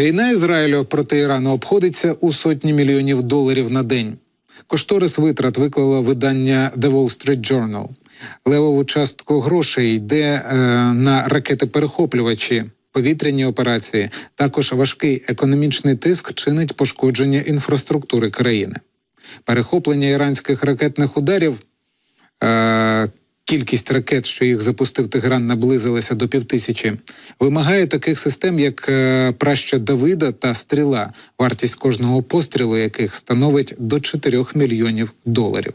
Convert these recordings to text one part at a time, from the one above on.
Війна Ізраїлю проти Ірану обходиться у сотні мільйонів доларів на день. Кошторис витрат виклало видання The Wall Street Journal. Левову частку грошей йде е, на ракети-перехоплювачі, повітряні операції. Також важкий економічний тиск чинить пошкодження інфраструктури країни. Перехоплення іранських ракетних ударів. Е, Кількість ракет, що їх запустив Тегеран, наблизилася до півтисячі. Вимагає таких систем, як е, праща Давида та стріла, вартість кожного пострілу яких становить до 4 мільйонів доларів.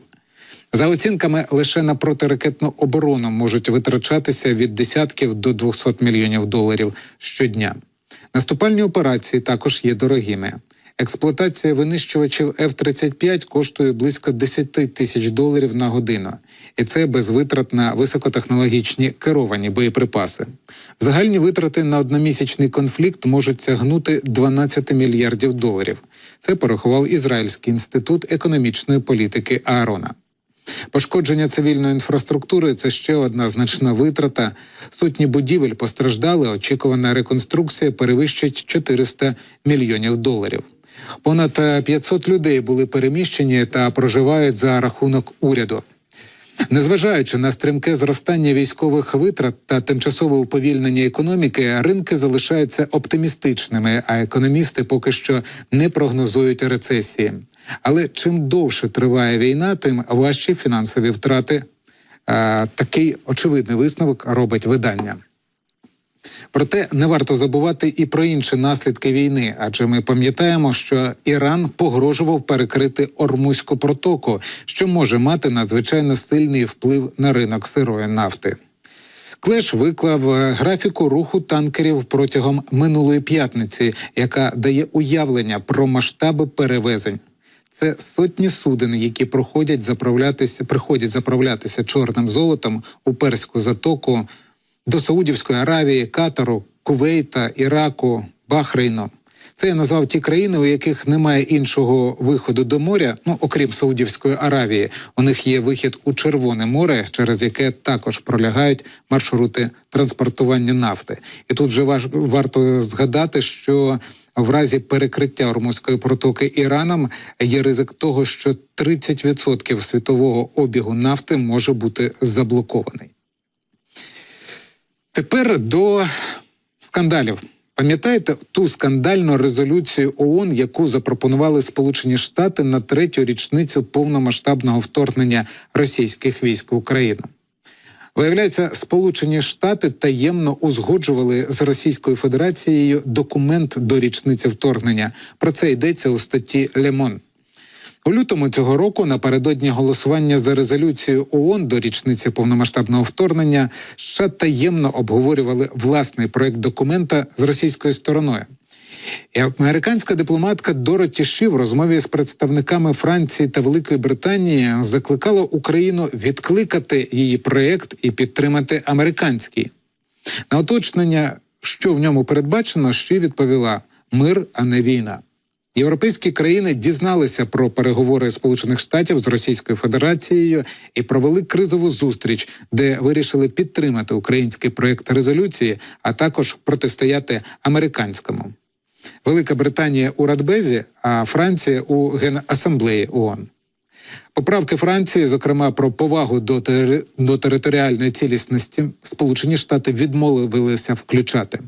За оцінками, лише на протиракетну оборону можуть витрачатися від десятків до 200 мільйонів доларів щодня. Наступальні операції також є дорогими. Експлуатація винищувачів F-35 коштує близько 10 тисяч доларів на годину, і це без витрат на високотехнологічні керовані боєприпаси. Загальні витрати на одномісячний конфлікт можуть сягнути 12 мільярдів доларів. Це порахував Ізраїльський інститут економічної політики Аарона. Пошкодження цивільної інфраструктури це ще одна значна витрата. Сотні будівель постраждали. Очікувана реконструкція перевищить 400 мільйонів доларів. Понад е, 500 людей були переміщені та проживають за рахунок уряду. Незважаючи на стрімке зростання військових витрат та тимчасове уповільнення економіки, ринки залишаються оптимістичними, а економісти поки що не прогнозують рецесії. Але чим довше триває війна, тим важчі фінансові втрати. А, такий очевидний висновок робить видання. Проте не варто забувати і про інші наслідки війни, адже ми пам'ятаємо, що Іран погрожував перекрити Ормузьку протоку, що може мати надзвичайно сильний вплив на ринок сирої нафти. Клеш виклав е, графіку руху танкерів протягом минулої п'ятниці, яка дає уявлення про масштаби перевезень. Це сотні суден, які проходять заправлятися, приходять заправлятися чорним золотом у перську затоку до Саудівської Аравії, Катару, Кувейта, Іраку, Бахрейну. Це я назвав ті країни, у яких немає іншого виходу до моря, ну окрім Саудівської Аравії. У них є вихід у Червоне море, через яке також пролягають маршрути транспортування нафти. І тут вже важ, варто згадати, що в разі перекриття Ормузької протоки Іраном є ризик того, що 30% світового обігу нафти може бути заблокований. Тепер до скандалів. Пам'ятаєте ту скандальну резолюцію ООН, яку запропонували Сполучені Штати на третю річницю повномасштабного вторгнення російських військ в Україну? Виявляється, Сполучені Штати таємно узгоджували з Російською Федерацією документ до річниці вторгнення. Про це йдеться у статті Лемон. У лютому цього року, напередодні голосування за резолюцію ООН до річниці повномасштабного вторгнення, США таємно обговорювали власний проект документа з російською стороною. І американська дипломатка Дороті Ші в розмові з представниками Франції та Великої Британії закликала Україну відкликати її проект і підтримати американський. На уточнення, що в ньому передбачено, Ші відповіла: мир, а не війна. Європейські країни дізналися про переговори Сполучених Штатів з Російською Федерацією і провели кризову зустріч, де вирішили підтримати український проєкт резолюції, а також протистояти американському. Велика Британія у Радбезі, а Франція у Генасамблеї ООН. Поправки Франції, зокрема про повагу до, тери... до територіальної цілісності, Сполучені Штати відмовилися включати.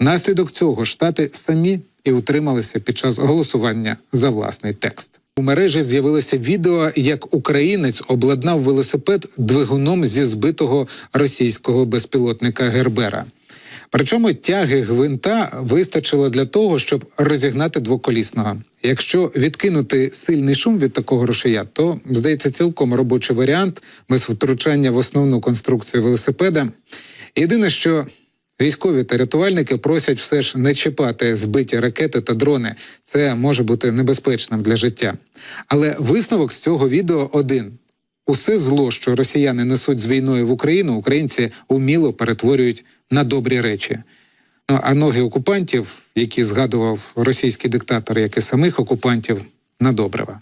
Внаслідок цього штати самі і утрималися під час голосування за власний текст. У мережі з'явилося відео, як українець обладнав велосипед двигуном зі збитого російського безпілотника Гербера. Причому тяги гвинта вистачило для того, щоб розігнати двоколісного. Якщо відкинути сильний шум від такого рушія, то здається цілком робочий варіант без втручання в основну конструкцію велосипеда. Єдине, що військові та рятувальники просять все ж не чіпати збиті ракети та дрони. Це може бути небезпечним для життя. Але висновок з цього відео один. Усе зло, що росіяни несуть з війною в Україну, українці уміло перетворюють на добрі речі. А ноги окупантів, які згадував російський диктатор, як і самих окупантів, на добрива.